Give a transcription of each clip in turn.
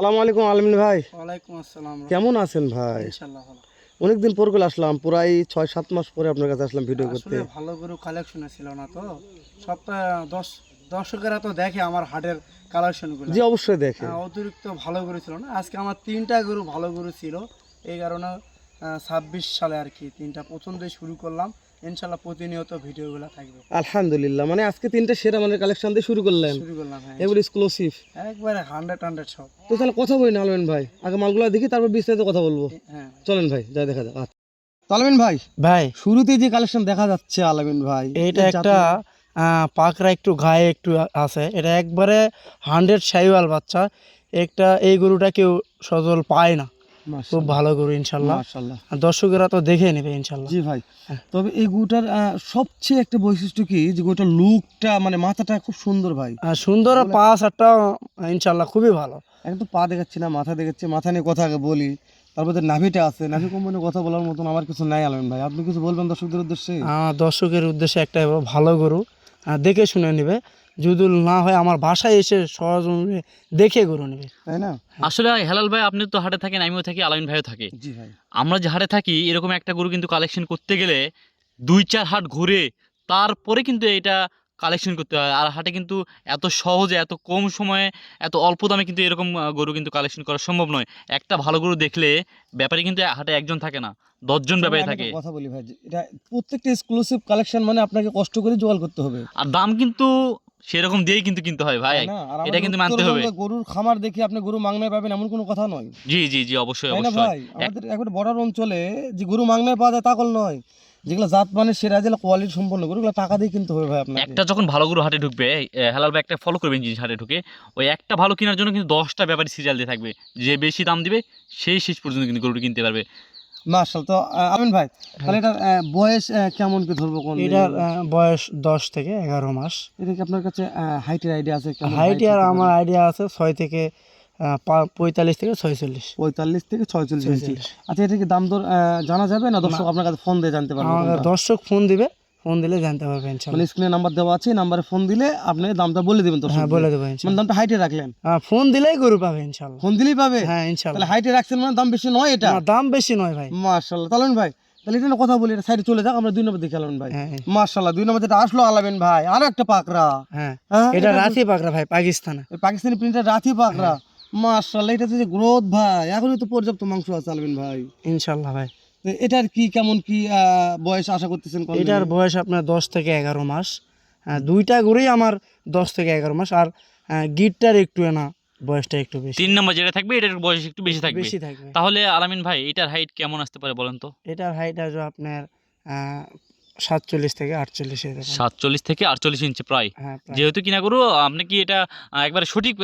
আসসালামু আলাইকুম আলমিন ভাই। ওয়ালাইকুম আসসালাম। কেমন আছেন ভাই? ভালো। অনেকদিন পর করে আসলাম প্রায় ছয় সাত মাস পরে আপনার কাছে আসলাম ভিডিও করতে। ভালো গরু কালেকশনে ছিল না তো। সপ্তাহে দশ দর্শকেরা তো দেখে আমার হাটের জি অবশ্যই দেখে। হ্যাঁ, অতিরিক্ত ভালো গরু ছিল না। আজকে আমার তিনটা গরু ভালো গরু ছিল। এই কারণে ছাব্বিশ সালে আর কি তিনটা প্রথম দিয়ে শুরু করলাম। ইনশাল্লাহ প্রতিনিয়ত ভিডিওগুলো থাকবে। আলহামদুলিল্লাহ মানে আজকে তিনটা সেরা মানে কালেকশন দিয়ে শুরু করলেন। শুরু করলাম হ্যাঁ। এগুলো এক্সক্লুসিভ একবারে হান্ড্রেড হান্ড্রেড সব। তো তাহলে কথা বলি না আলমিন ভাই। আগে মালগুলো দেখি তারপর বিস্তারিত কথা বলব। হ্যাঁ চলেন ভাই যাই দেখা যাক। আচ্ছা। আলমিন ভাই ভাই। শুরুতে যে কালেকশন দেখা যাচ্ছে আলামিন ভাই এই একটা একটু গায়ে একটু আছে। এটা একবারে হান্ড্রেড সাইওয়াল বাচ্চা। একটা এই গরুটা কেউ সজল পায় না। খুব ভালো গরু ইনশাল্লাহ দর্শকেরা তো দেখে নেবে ইনশাল্লাহ জি ভাই। তবে এই গরুটার সবচেয়ে একটা বৈশিষ্ট্য কি? যে গরুটার লুকটা মানে মাথাটা খুব সুন্দর ভাই। আর সুন্দর আর পা সারটা ইনশাল্লাহ খুবই ভালো। একদম পা দেখাচ্ছি না মাথা দেখাচ্ছি মাথা নিয়ে কথা আগে বলি। তারপর যে নাভিটা আছে নাভি কোম্পানির কথা বলার মতন আমার কিছু নাই আলমিন ভাই। আপনি কিছু বলবেন দর্শকদের উদ্দেশ্যে? দর্শকের উদ্দেশ্যে একটা ভালো গরু দেখে শুনে নেবে। যদি না হয় আমার বাসায় এসে সহজ দেখে গরু নেবে। তাই না? আসলে হেলাল ভাই আপনি তো হাটে থাকেন আমিও থাকি আলামিন ভাইও থাকে। জি ভাই। আমরা যে হাটে থাকি এরকম একটা গরু কিন্তু কালেকশন করতে গেলে দুই চার হাট ঘুরে তারপরে কিন্তু এটা কালেকশন করতে হয়। আর হাটে কিন্তু এত সহজে এত কম সময়ে এত অল্প দামে কিন্তু এরকম গরু কিন্তু কালেকশন করা সম্ভব নয়। একটা ভালো গরু দেখলে ব্যাপারে কিন্তু হাটে একজন থাকে না দশজন ব্যাপারী থাকে। কথা বলি ভাই এটা প্রত্যেকটা এক্সক্লুসিভ কালেকশন মানে আপনাকে কষ্ট করে জোগাড় করতে হবে। আর দাম কিন্তু সেরকম দিয়েই কিন্তু কিনতে হয় ভাই। এটা কিন্তু মানতে হবে। গরুর খামার দেখে আপনি গরু মাংনায় পাবেন এমন কোনো কথা নয়। জি জি জি অবশ্যই অবশ্যই। ভাই? আমাদের একবারে বর্ডার অঞ্চলে যে গরু মাংনায় পাওয়া যায় তা কল নয়। যেগুলো জাত মানে সেরা যেগুলো কোয়ালিটি সম্পন্ন গরুগুলো টাকা দিয়ে কিনতে হবে ভাই আপনাকে। একটা যখন ভালো গরু হাটে ঢুকবে হেলাল ভাই একটা ফলো করবেন জিনিস হাটে ঢুকে। ওই একটা ভালো কেনার জন্য কিন্তু দশটা ব্যাপারী সিরিয়াল দিয়ে থাকবে। যে বেশি দাম দিবে সেই শেষ পর্যন্ত কিন্তু গরুটি কিনতে পারবে। মার্শাল তো আমিন ভাই তাহলে এটার বয়স কেমন কি ধরবো কোন এটার বয়স দশ থেকে এগারো মাস। এটা কি আপনার কাছে হাইটের আইডিয়া আছে? কেমন হাইট আর আমার আইডিয়া আছে ছয় থেকে পঁয়তাল্লিশ থেকে ছয়চল্লিশ। পঁয়তাল্লিশ থেকে ছয়চল্লিশ। আচ্ছা এটা কি দাম দর জানা যাবে না? দর্শক আপনার কাছে ফোন দিয়ে জানতে পারবে দর্শক ফোন দিবে। ফোন দিলে জানতে পারবে মানে স্ক্রিনে নাম্বার দেওয়া আছে নাম্বারে ফোন দিলে আপনি দামটা বলে দিবেন দর্শক হ্যাঁ বলে দেবো মানে দামটা হাইটে রাখলেন। হ্যাঁ, ফোন দিলেই গরু পাবে ইনশাল্লাহ। ফোন দিলেই পাবে? হ্যাঁ ইনশাল্লাহ। তাহলে হাইটে রাখছেন মানে দাম বেশি নয় এটা? না, দাম বেশি নয় ভাই। মার্শাল্লাহ তাহলে ভাই তাহলে এটা কথা বলি এটা সাইডে চলে যাক আমরা দুই নম্বর দেখে আলামেন ভাই। হ্যাঁ। হ্যাঁ, মার্শাল্লাহ দুই নম্বর যেটা আসলো আলাবেন ভাই আরও একটা পাকড়া। হ্যাঁ হ্যাঁ এটা রাতি পাকড়া ভাই পাকিস্তানে। এই পাকিস্তানি প্রিন্টার রাতি পাকড়া। মার্শাল্লাহ এটা যে গ্রোথ ভাই এখনই তো পর্যাপ্ত মাংস আছে আলামেন ভাই। ইনশাল্লাহ ভাই। তো এটার কি কেমন কি বয়স আশা করতেছেন এটার বয়স আপনার দশ থেকে এগারো মাস। হ্যাঁ, দুইটা গরুই আমার দশ থেকে এগারো মাস। আর গিটটার একটু না বয়সটা একটু বেশি। তিন নম্বর যেটা থাকবে এটার বয়স একটু বেশি থাকবে। বেশি থাকবে। তাহলে আলামিন ভাই এটার হাইট কেমন আসতে পারে বলেন তো? এটার হাইট আসবে আপনার সাতচল্লিশ থেকে আটচল্লিশ সাতচল্লিশ থেকে আটচল্লিশ ইঞ্চি প্রায়। হ্যাঁ যেহেতু কিনা গরু আপনি কি এটা একবারে সঠিক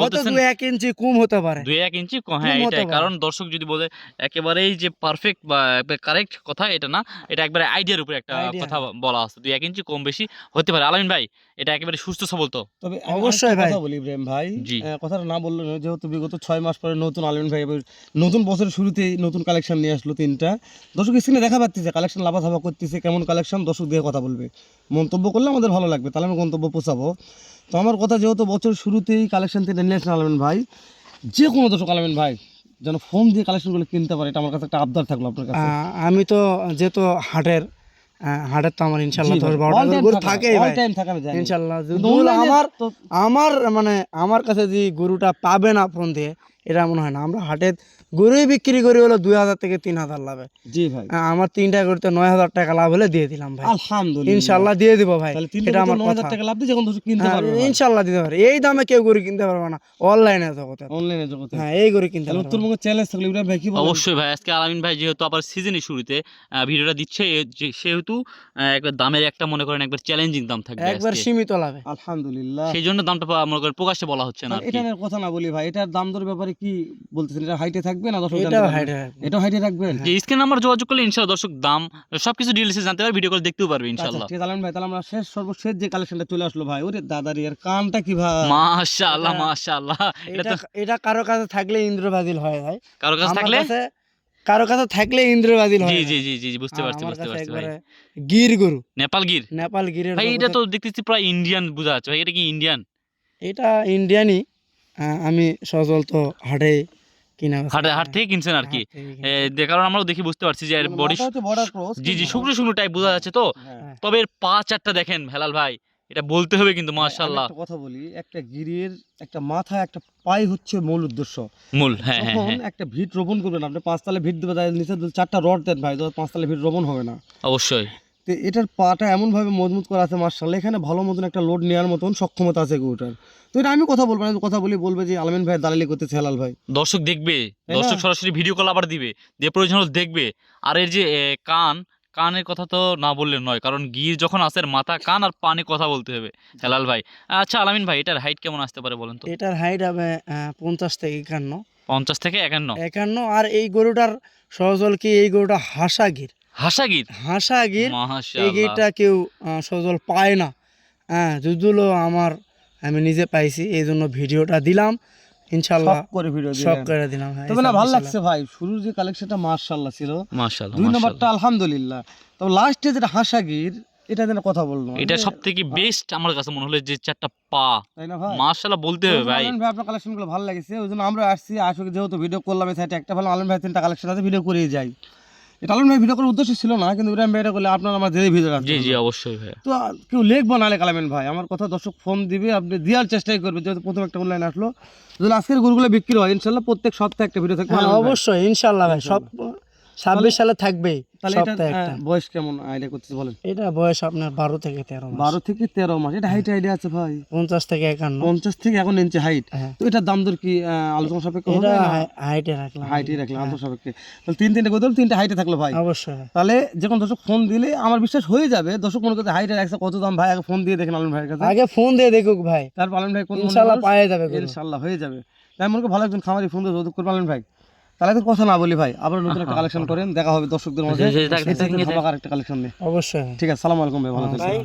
বলতেছেন? দু এক ইঞ্চি কম হতে পারে। দুই এক ইঞ্চি হ্যাঁ এটাই কারণ দর্শক যদি বলে একেবারেই যে পারফেক্ট বা কারেক্ট কথা এটা না এটা একবারে আইডিয়ার উপরে একটা কথা বলা আছে। দুই এক ইঞ্চি কম বেশি হতে পারে। আলামিন ভাই এটা একেবারে সুস্থ সবল তো? তবে অবশ্যই ভাই। কথা বলি ইব্রাহিম ভাই। কথাটা না বলল যেহেতু বিগত ছয় মাস পরে নতুন আলমিন ভাই নতুন বছরের শুরুতেই নতুন কালেকশন নিয়ে আসলো তিনটা। দর্শক স্ক্রিনে দেখা পাচ্ছে কালেকশন লাভাধাবা করতেছে কেমন কালেকশন দর্শক দিয়ে কথা বলবে। মন্তব্য করলে আমাদের ভালো লাগবে তাহলে আমি গন্তব্য পৌঁছাবো। তো আমার কথা যেহেতু বছর শুরুতেই কালেকশন তিনটা নিয়ে আসলেন ভাই যে কোনো দর্শক আলমিন ভাই যেন ফোন দিয়ে কালেকশনগুলো কিনতে পারে এটা আমার কাছে একটা আবদার থাকল আপনার কাছে। আমি তো যেহেতু হাটের হাটের তো আমার ইনশাল্লাহ দশ বারোটা গরু থাকা, থাকা আমার মানে আমার কাছে যে গরুটা পাবে না ফোন দিয়ে এটা মনে হয় না। আমরা হাটে গরুই বিক্রি করি হলো দুই হাজার থেকে তিন হাজার লাভে। জি ভাই। আমার তিনটা গরুতে নয় হাজার টাকা লাভ হলে দিয়ে দিলাম ভাই। আলহামদুলিল্লাহ। ইনশাল্লাহ দিয়ে দিব ভাই। তাহলে তিনটা এটা আমার নয় হাজার টাকা লাভ দিয়ে যখন কিনতে হ্যাঁ, পারবে ভাই। ইনশাল্লাহ দিতে পারে এই দামে কেউ গরু কিনতে পারবে না। অনলাইনে জগতে। অনলাইনে জগতে। হ্যাঁ এই গরু কিনতে পারবে না। উত্তরবঙ্গের চ্যালেঞ্জ থাকলে ইব্রাহিম ভাই কি বলবেন? অবশ্যই ভাই আজকে আলামিন ভাই যেহেতু আবার সিজনের শুরুতে ভিডিওটা দিচ্ছে সেহেতু একবার দামের একটা মনে করেন একবার চ্যালেঞ্জিং দাম থাকবে একবার সীমিত লাভে। আলহামদুলিল্লাহ। সেই জন্য দামটা মনে করেন প্রকাশ্যে বলা হচ্ছে না আর কি। এটার কথা না বলি ভাই এটার দাম দর ব্যাপারে কি বলতেছেন এটা হাইটে থাকবে না দর্শক পারবে? হাইটে এটাও হাইটে রাখবেন যে স্ক্রিন নাম্বার যোগাযোগ করলে ইনশাল্লাহ দর্শক দাম সবকিছু ডিটেলসে জানতে পারবে ভিডিও কল দেখতেও পারবে আচ্ছা ইনশাল্লাহ। ঠিক আছে আলম ভাই তাহলে আমরা শেষ সর্বশেষ যে কালেকশনটা চলে আসলো ভাই ওরে দাদারি আর কানটা কি ভাই? মাশাআল্লাহ মাশাআল্লাহ। এটা এটা তো এটা কারও কাছে থাকলে ইন্দ্রবাদিল হয়ে যায় কারও কাছে থাকলে? কারও কাছে থাকলে ইন্দ্রবাদিল হয় জি জি জি জি, বুঝতে পারছি বুঝতে পারছি ভাই। গির গরু। নেপাল গির? নেপাল গিরের ভাই এটা তো দেখতেছি প্রায় ইন্ডিয়ান বুঝা যাচ্ছে ভাই এটা কি ইন্ডিয়ান এটা ইন্ডিয়ানই আমি সজল তো হাটে কিনা হাটে হাট থেকে কিনছেন আর কি? হাট থেকে যে কারণ আমরাও দেখি বুঝতে পারছি যে এর বডি মাথা হচ্ছে border cross, জি জি শুকনো শুকনো টাইপ বোঝা যাচ্ছে তো। হ্যাঁ। তবে এর পা চারটা দেখেন হেলাল ভাই। এটা বলতে হবে কিন্তু মাশাআল্লাহ। একটা কথা বলি একটা গিরের একটা মাথা একটা পাই হচ্ছে মূল উদ্দেশ্য। মূল হ্যাঁ হ্যাঁ হ্যাঁ। একটা ভিট রোপণ করবেন আপনি পাঁচতলা ভিট দেবে নিচে চারটা রড দেন ভাই তো পাঁচতলা ভিট রোপণ হবে না। অবশ্যই। তো এটার পাটা এমনভাবে মজবুত করা আছে মার্শাল এখানে ভালো মতন একটা লোড নেওয়ার মতন সক্ষমতা আছে গরুটার। তো এটা আমি কথা বলব না কথা বলি বলবে যে আলমিন ভাই দালালি করতেছে হেলাল ভাই। দর্শক দেখবে দর্শক সরাসরি ভিডিও কল আবার দিবে। যে প্রয়োজন হলে দেখবে। আর এর যে কান কানের কথা তো না বললে নয় কারণ গির যখন আসে মাথা কান আর পানে কথা বলতে হবে হেলাল ভাই। আচ্ছা আলামিন ভাই এটার হাইট কেমন আসতে পারে বলেন তো? এটার হাইট হবে পঞ্চাশ থেকে একান্ন। পঞ্চাশ থেকে একান্ন? একান্ন আর এই গরুটার সজল কি এই গরুটা হাসা গির। হাসাগির? হাসা গির এই গিরটা কেউ সজল পায় না। হ্যাঁ যদিও আমার আমি নিজে পাইছি এই জন্য ভিডিওটা দিলাম। ইনশাল্লাহ করে ভিডিও সব করে দিলাম হ্যাঁ তবে না ভালো লাগছে ভাই। শুরুর যে কালেকশনটা মার্শাল্লাহ ছিল। মাশাআল্লাহ দুই নম্বরটা আলহামদুলিল্লাহ। তবে লাস্টে যেটা হাসাগির এটা যেন কথা বলল এটা সব থেকে বেস্ট আমার কাছে মনে হলো যে চারটা পা। তাই না ভাই? মাশাআল্লাহ বলতে হবে ভাই। আলম ভাই আপনার কালেকশনগুলো ভালো লাগছে। ওই জন্য আমরা আসছি আসলে যেহেতু ভিডিও করলাম এই সাইডে একটা ভালো আলম ভাই তিনটা কালেকশন আছে ভিডিও করেই যাই। এটা আলম ভাই ভিডিও করার উদ্দেশ্য ছিল না কিন্তু ইব্রাহিম ভাই এটা করলে আপনার আমার দেরি ভিডিও জি জি অবশ্যই ভাই তো কেউ লিখব নালে আলামেন ভাই আমার কথা দর্শক ফোন দিবে আপনি দেওয়ার চেষ্টাই করবে যেহেতু প্রথম একটা অনলাইন আসলো। যদি আজকের গরুগুলো বিক্রি হয় ইনশাল্লাহ প্রত্যেক সপ্তাহে একটা ভিডিও থাকবে হ্যাঁ। অবশ্যই ইনশাল্লাহ ভাই সব ছাব্বিশ সালে সপ্তাহে একটা। বয়স কেমন আইডিয়া করতেছে বলেন? এটা বয়স আপনার বারো থেকে তেরো বারো থেকে তেরো মাস এটা হাইট আইডিয়া আছে ভাই। পঞ্চাশ থেকে একান্ন। পঞ্চাশ থেকে এখন ইঞ্চি হাইট হ্যাঁ। তো এটার দাম দর কি আলোচনা সাপেক্ষে এটা হাইটে রাখলাম। হাইটে রাখলাম আলোচনা সাপেক্ষে। তাহলে তিন তিনটে করতে তিনটে হাইটে থাকল ভাই। অবশ্যই। তাহলে যখন দর্শক ফোন দিলে আমার বিশ্বাস হয়ে যাবে দর্শক মনে করতে হাইটে রাখছে কত দাম ভাই আগে ফোন দিয়ে দেখেন আলম ভাইয়ের কাছে। আগে ফোন দিয়ে দেখুক ভাই। তারপর আলম ভাই কোন ইনশাল্লাহ পায়ে যাবে ইনশাল্লাহ হয়ে যাবে। তাই মনে করি ভালো একজন খামারি ফোন দিয়ে যোগাযোগ করবেন আলম ভাই। তাহলে তো কথা না বলি ভাই আবার নতুন একটা কালেকশন করেন দেখা হবে দর্শকদের মধ্যে আরেকটা কালেকশন নিয়ে। অবশ্যই। ঠিক আছে সালাম আলাইকুম ভাই ভালো থাকবেন। ভাই